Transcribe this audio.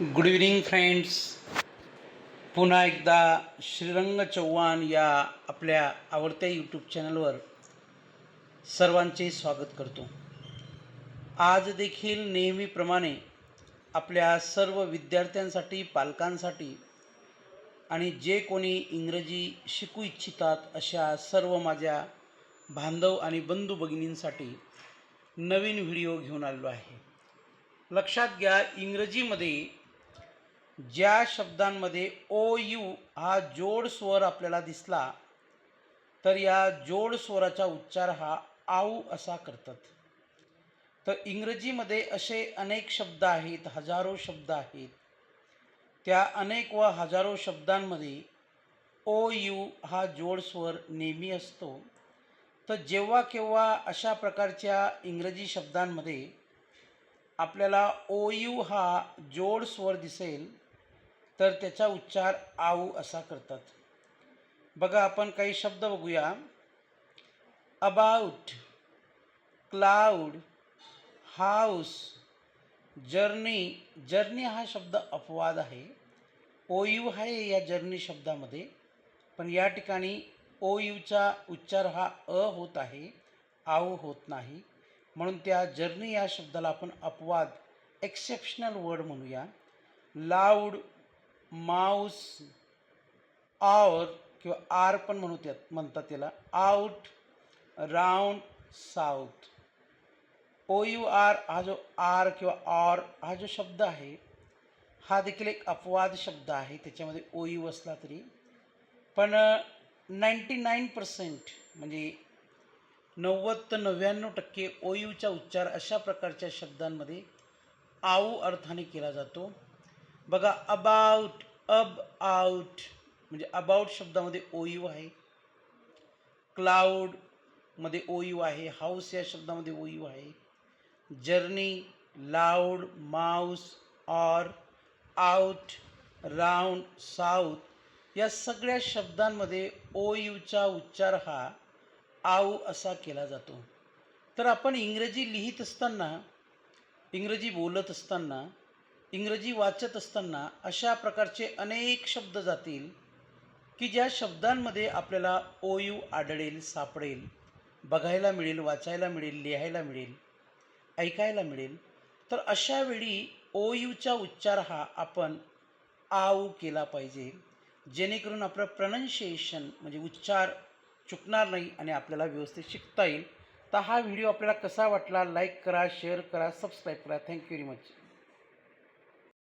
Good evening friends पुन्हा एकदा श्रीरंग चव्हाण या आपल्या आवडत्या यूट्यूब चॅनलवर सर्वांचे स्वागत करतो. आज देखील नेहमीप्रमाणे आपल्या सर्व विद्यार्थ्यांसाठी पालकांसाठी आणि जे कोणी इंग्रजी शिकू इच्छितात अशा सर्व माझ्या बांधव आणि बंधू भगिनींसाठी नवीन व्हिडिओ घेऊन आलेलो आहे. लक्षात घ्या इंग्रजीमध्ये ज्या शब्दांमध्ये ओ यू हा जोड स्वर आपल्याला दिसला तर या जोड स्वराचा उच्चार हा आऊ असा करतात. तर इंग्रजीमध्ये असे अनेक शब्द आहेत हजारो शब्द आहेत. त्या अनेक व हजारो शब्दांमध्ये ओ यू हा जोड स्वर नेहमी असतो. तर जेव्हा केव्हा अशा प्रकारच्या इंग्रजी शब्दांमध्ये आपल्याला ओ यू हा जोड स्वर दिसेल तर त्याचा उच्चार आऊ असा करतात. बघा आपण काही शब्द बघूया. About cloud house journey journey हा शब्द अपवाद आहे. ओ यू आहे या जर्नी शब्दामध्ये पण या ठिकाणी ओ यूचा उच्चार हा अ होत आहे आऊ होत नाही. म्हणून त्या जर्नी या शब्दाला आपण अपवाद एक्सेप्शनल वर्ड म्हणूया. लाऊड माऊस आवर किंवा आर पण म्हणू त्यात म्हणतात त्याला. Out round south O U R हा जो आर किंवा ऑर हा जो शब्द आहे हा देखील एक अपवाद शब्द आहे. त्याच्यामध्ये ओ यू असला तरी. पण नाईंटी नाईन पर्सेंट म्हणजे नव्वद ते नव्याण्णव टक्के ओ यूचा उच्चार अशा प्रकारच्या शब्दांमध्ये आऊ अर्थाने केला जातो. बघा अबाउट अब आउट म्हणजे अबाउट शब्दामध्ये ओयू आहे. क्लाउडमध्ये ओयू आहे. हाऊस या शब्दामध्ये ओयू आहे. Journey loud mouse or out round south या सगळ्या शब्दांमध्ये ओ यूचा उच्चार हा आऊ असा केला जातो. तर आपण इंग्रजी लिहित असताना इंग्रजी बोलत असताना इंग्रजी वाचत असताना अशा प्रकारचे अनेक शब्द जातील की ज्या शब्दांमध्ये आपल्याला ओ यू आढळेल सापडेल बघायला मिळेल वाचायला मिळेल लिहायला मिळेल ऐकायला मिळेल. तर अशा वेळी ओ यूचा उच्चार हा आपण आऊ केला पाहिजे. जेणेकरून आपलं प्रनन्शिएशन म्हणजे उच्चार चुकणार नाही आणि आपल्याला व्यवस्थित शिकता येईल. तर हा व्हिडिओ आपल्याला कसा वाटला लाईक करा शेअर करा सबस्क्राईब करा. Thank you very much